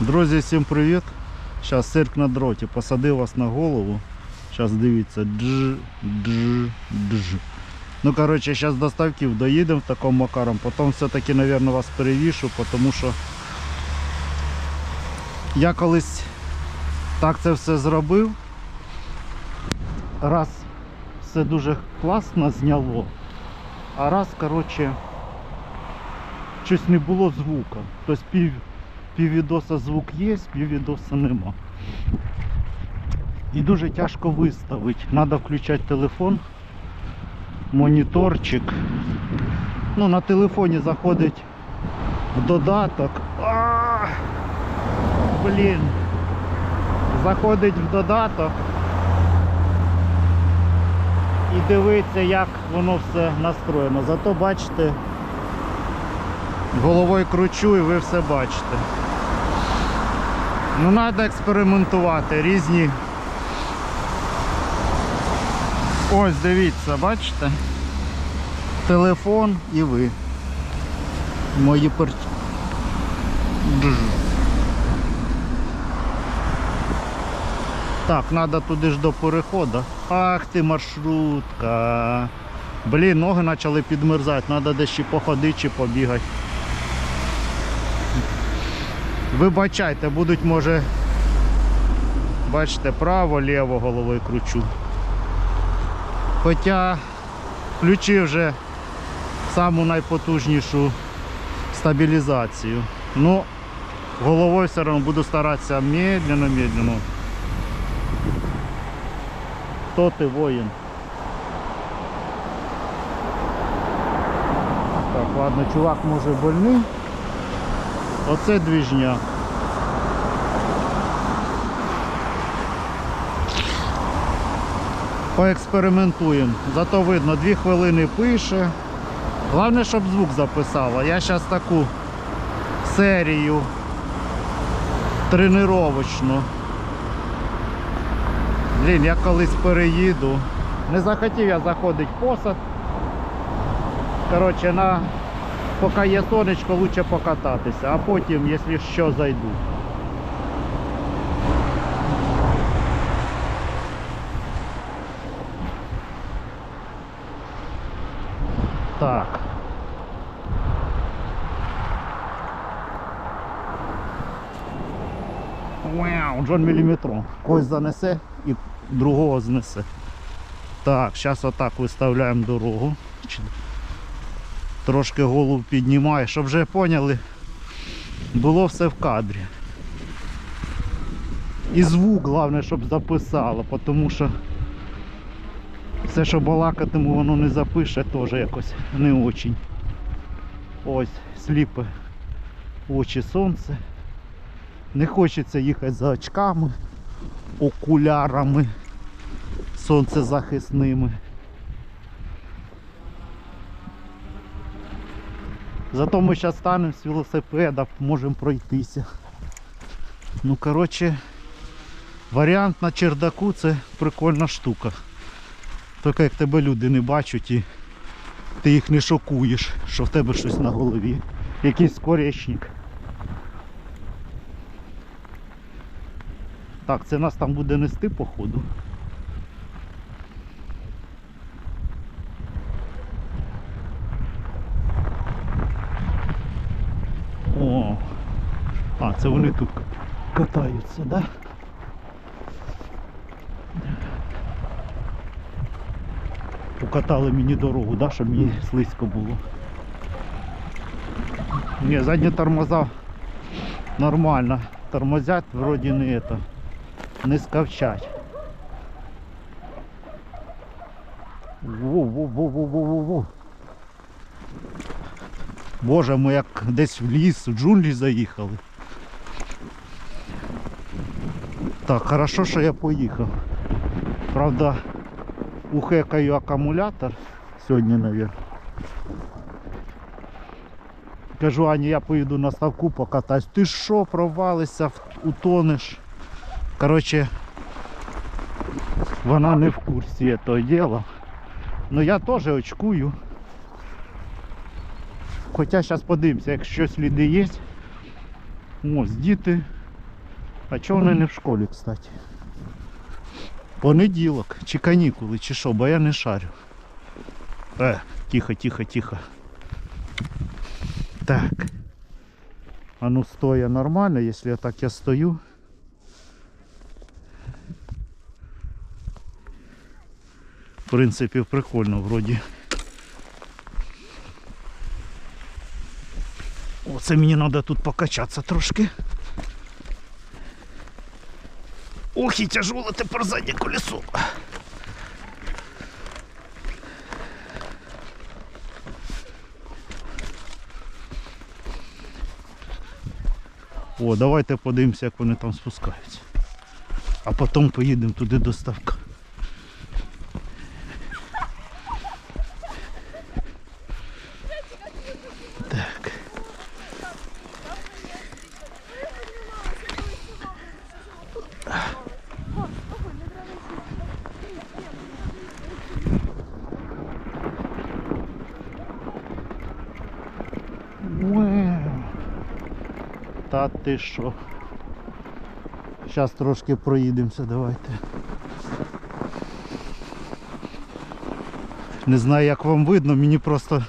Друзі, всім привіт! Зараз цирк на дроті. Посадив вас на голову. Зараз дивіться. Дж, дж, дж. Ну, коротше, зараз до ставків доїдемо таким макаром. Потім все-таки, мабуть, вас перевішу, тому що я колись так це все зробив. Раз все дуже класно зняло, а раз, коротше, щось не було звука. Тобто пів, піввідоса звук є, піввідоса нема. І дуже тяжко виставити. Треба включати телефон, моніторчик. Ну, на телефоні заходить в додаток. Блін. Заходить в додаток і дивиться, як воно все настроєно. Зато бачите, головою кручу і ви все бачите. Ну треба експериментувати, різні. Ось дивіться, бачите? Телефон і ви. Мої пер... Так, треба туди ж до переходу. Ах ти маршрутка. Блін, ноги почали підмерзати, треба десь чи походити, чи побігати. Вибачайте, будуть може. Бачите, право, ліво головою кручу. Хоча включив вже саму найпотужнішу стабілізацію. Ну, головою все одно буду старатися медленно, медленно. Хто ти воїн? Так, ладно, чувак може больний. Оце двіжня. Поекспериментуємо. Зато видно, дві хвилини пише. Головне, щоб звук записала. Я зараз таку серію тренировочну. Блін, я колись переїду. Не захотів я заходити в посад. Коротше, на... поки є сонечко, лучше покататися, а потім, якщо що, зайду. Так. Вау, Джон міліметрон. Когось занесе і другого знесе. Так, зараз отак виставляємо дорогу. Трошки голову піднімаю, щоб вже поняли, було все в кадрі. І звук, головне, щоб записало, тому що все, що балакатиму, воно не запише, теж якось не очень. Ось, сліпе очі сонце. Не хочеться їхати за очками, окулярами сонцезахисними. Зато ми зараз станемо з велосипеда, можемо пройтися. Ну, коротше, варіант на чердаку це прикольна штука. Тільки як тебе люди не бачать і ти їх не шокуєш, що в тебе щось на голові. Якийсь скоречник. Так, це нас там буде нести походу. О, а, це вони тут катаються? Да? Покатали мені дорогу, да, щоб мені слизько було. Ні, задні тормоза нормально. Тормозять вроді не это, не скавчать. Во-во-во-во-во-во. Боже, ми як десь в ліс, в джунглі заїхали. Так, хорошо, що я поїхав. Правда, ухекаю акумулятор сьогодні, мабуть. Кажу, Ані, я поїду на ставку покатаюсь. Ти що, провалишся, утонеш. Коротше, вона не в курсі цього діла. Ну я теж очкую. Хоча зараз подивимося, якщо сліди є. Ось діти А чого вони не в школі, кстати? Понеділок, чи канікули, чи що, бо я не шарю. Е, тихо, тихо, тихо. Так. А ну стоя нормально, если я так я стою. В принципі, прикольно вроді. Оце мені треба тут покачатися трошки. Ох, і тяжело тепер заднє колесо. О, давайте подивимося, як вони там спускаються. А потім поїдемо туди до ставка. Та ти що? Зараз трошки проїдемося, давайте. Не знаю як вам видно, мені просто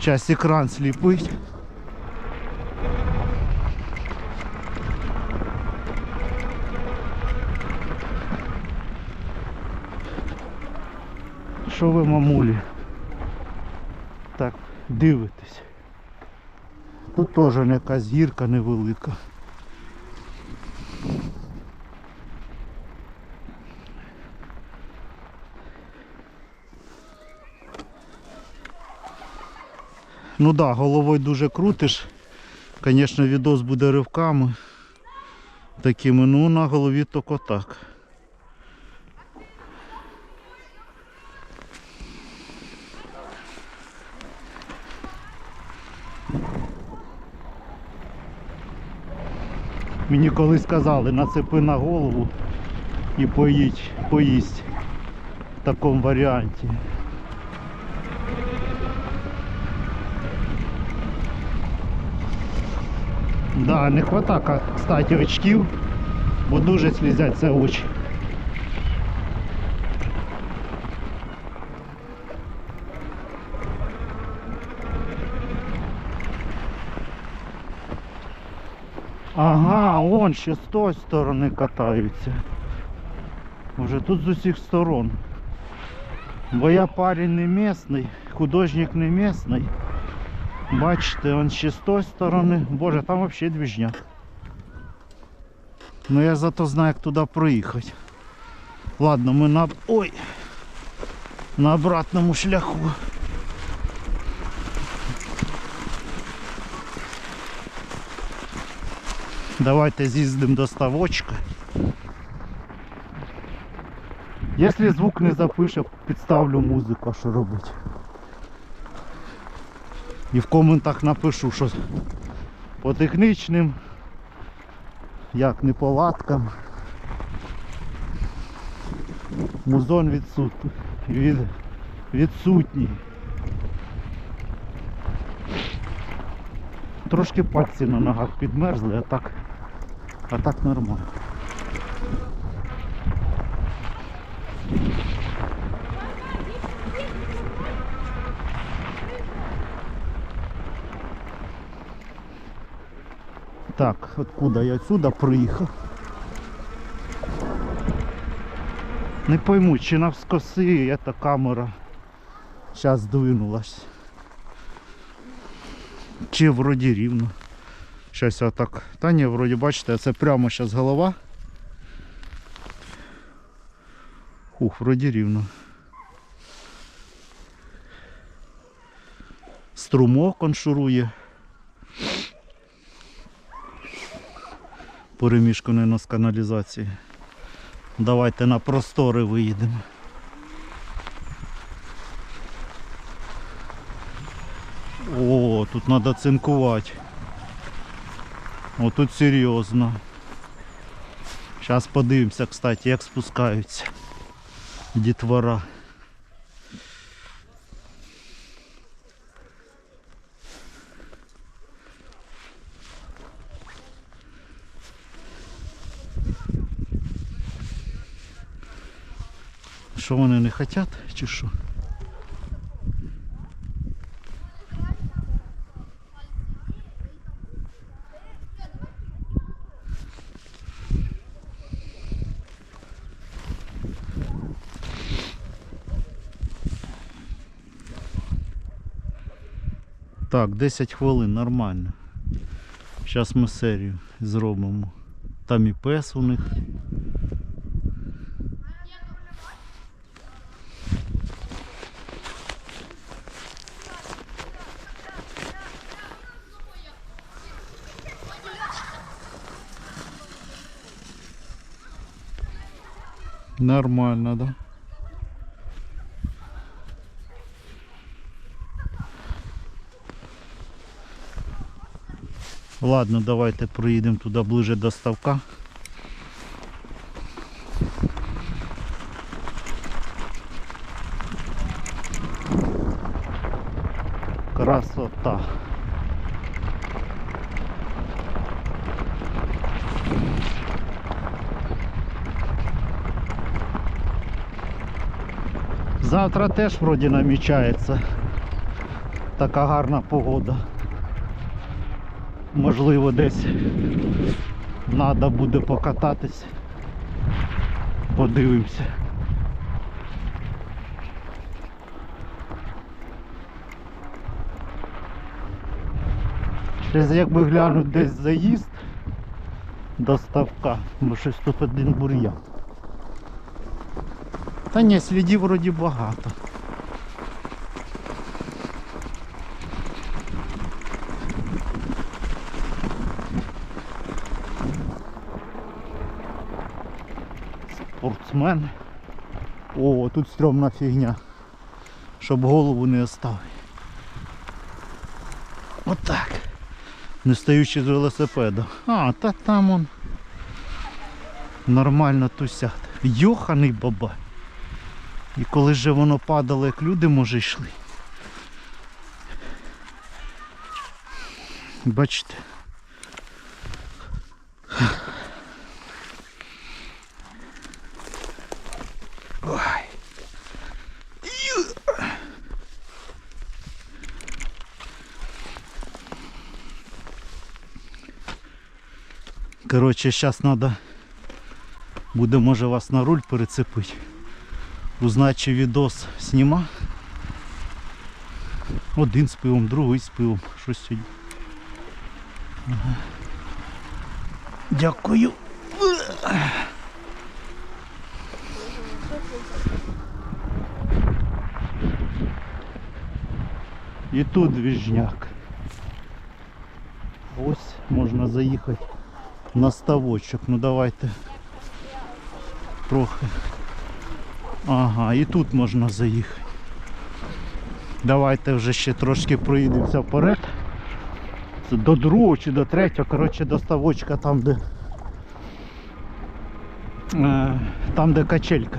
час екран сліпить. Що ви, мамулі? Так, дивитесь. Тут теж якась гірка невелика. Ну да, головою дуже крутиш. Звісно, відос буде ривками такими, ну на голові тільки так. Мені колись сказали, нацепи на голову і поїдь, поїсть в такому варіанті. Да, не хватає, кстати, очків, бо дуже слізяться очі. Ага, он ще з тої сторони катаються. Уже тут з усіх сторон. Бо я парень не місний, художник не місний. Бачите, он ще з тої сторони. Боже, там взагалі двіжня. Ну я зато знаю, як туди проїхати. Ладно, ми на... Ой! На обратному шляху. Давайте з'їздимо до ставочка. Якщо звук не запише, підставлю музику, а що робити. І в коментах напишу, що по технічним, як неполадкам. Музон відсутній. Від, відсутній. Трошки пальці на ногах підмерзли, а так, а так нормально. Так, откуда я отсюда приїхав? Не пойму, чи навскоси эта камера зараз здвинулась. Чи вроді рівно. Щас я так. Та ні, вроді бачите, це прямо зараз голова. Ух, вроді рівно. Струмок он шурує. Перемішканий з каналізації. Давайте на простори виїдемо. О, тут треба цинкувати. Отут серйозно. Зараз подивимося, кстати, як спускаються дітвора. Що вони не хочуть чи що? Так, 10 хвилин, нормально. Зараз ми серію зробимо. Там і пес у них. Нормально, да? Ладно, давайте проїдемо туди ближе до ставка. Красота. Завтра теж вроді намічається така гарна погода. Можливо, десь треба буде покататись. Подивимося. Щось якби глянуть десь заїзд до ставка, бо щось тут один бур'ян. Та ні, слідів вроді багато. Спортсмен. О, тут стрьомна фігня. Щоб голову не оставити. Отак. Не стаючи з велосипеда. А, та там он. Нормально тусять. Йоханий баба. І коли же воно падало, як люди може йшли. Бачите. Коротше, зараз треба буде може вас на руль перецепити. Узнати, чи відос сніма. Один з пивом, другий з пивом. Щось сьогодні. Дякую. І тут двіжняк. Ось можна заїхати на ставочок. Ну давайте трохи. Ага, і тут можна заїхати. Давайте вже ще трошки проїдемося вперед. До другого чи до третього, коротше, до ставочка там, де е, там, де качелька.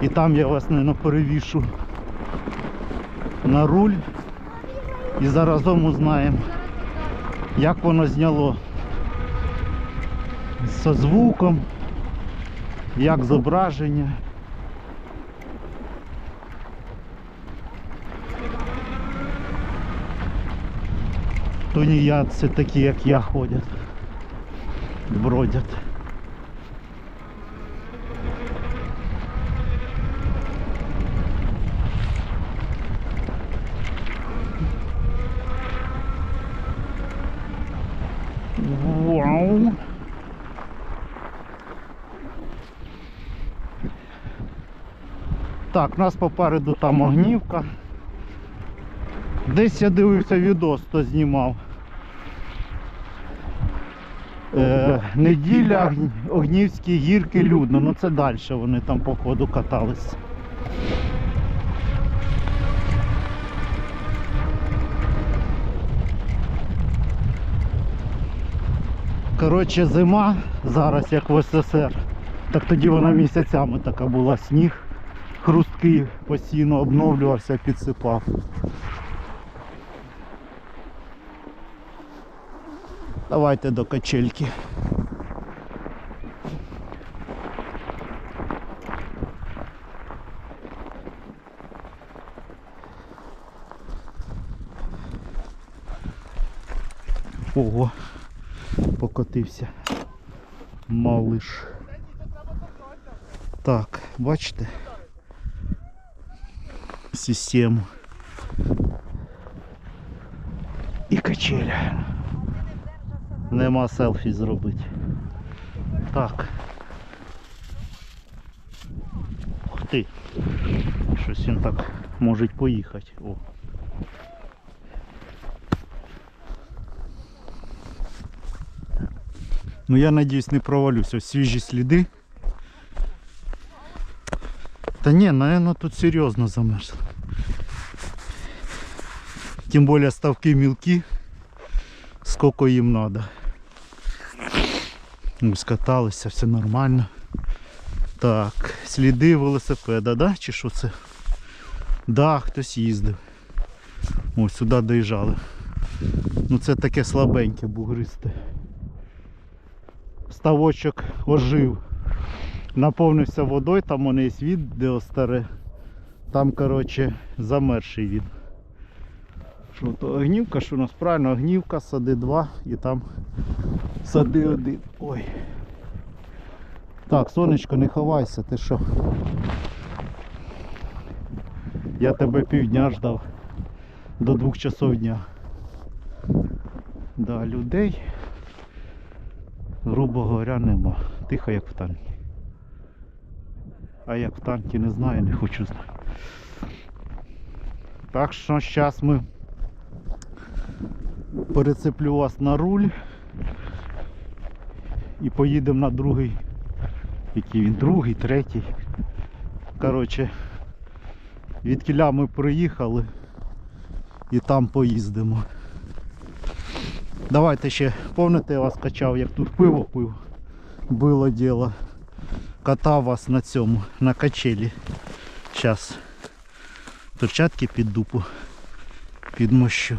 І там я вас не перевішу на руль і заразом узнаємо, як воно зняло зі звуком, як зображення. Тунеядці такі, як я, ходять, бродять. Вау. Так, у нас попереду там огнівка. Десь я дивився відос, хто знімав. Е, неділя Огнівські гірки людно, ну це далі вони там по ходу катались. Коротше, зима зараз як в СССР. Так тоді вона місяцями така була сніг, Хрустки постійно обновлювався, підсипав. Давайте до качельки. Ого, покотився малиш. Так, бачите? Систему. І качеля. Нема селфі зробити. Так. Ух ти. Щось він так може поїхати. О. Ну я надіюсь не провалюсь. Ось свіжі сліди. Та ні, наверное, тут серйозно замерзло. Тим більше ставки мілкі. Скільки їм треба. Скаталися, все нормально. Так, сліди велосипеда, да? Чи що це? Да, хтось їздив. Ось сюди доїжджали. Ну це таке слабеньке, бугристе. Ставочок ожив. Наповнився водою, там у є відео старе. Там, коротше, замерший він. Що то огнівка, що у нас правильно, огнівка, сади 2 і там сади 1. Ой. Так, сонечко, не ховайся, ти що? Я тебе півдня ждав до двох часов дня. Да, людей, грубо говоря, нема. Тихо як в танкі. А як в танкі не знаю, не хочу знати. Так що зараз ми перецеплю вас на руль і поїдемо на другий. Який він другий, третій. Коротше, від кіля ми приїхали і там поїздимо. Давайте ще, пам'ятаєте, я вас качав, як тут пиво пив. Було діло. Катав вас на цьому, на качелі. Зараз перчатки під дупу підмощу.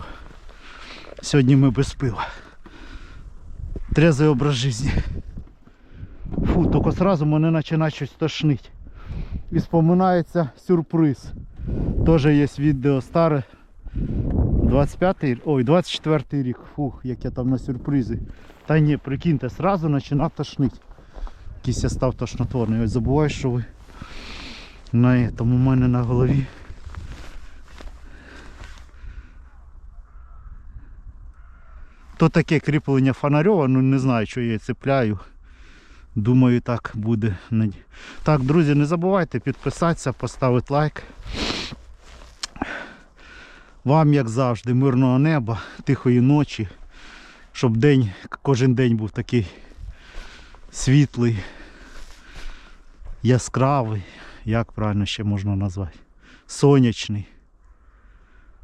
Сьогодні ми без пива. Трезвий образ життя. Фу, тільки сразу мене починає щось тошнить. І споминається сюрприз. Теж є відео старе. 25-й, ой, 24-й рік. Фух, як я там на сюрпризи. Та ні, прикиньте, сразу починає тошнить. Якийсь я став тошнотворний. Ось забуваю, що ви на тому у мене на голові. То таке кріплення фонарьова, ну не знаю, що я цепляю. Думаю, так буде. Так, друзі, не забувайте підписатися, поставити лайк. Вам, як завжди, мирного неба, тихої ночі, щоб день, кожен день був такий світлий, яскравий, як правильно ще можна назвати, сонячний.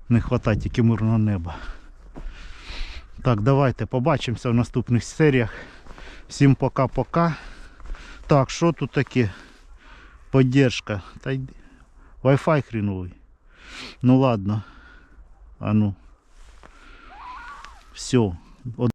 Не вистачає тільки мирного неба. Так, давайте побачимося в наступних серіях. Всім пока-пока. Так, що тут таке? Поддержка. Та йди. Wi-Fi хреновий. Ну ладно. А ну. Все.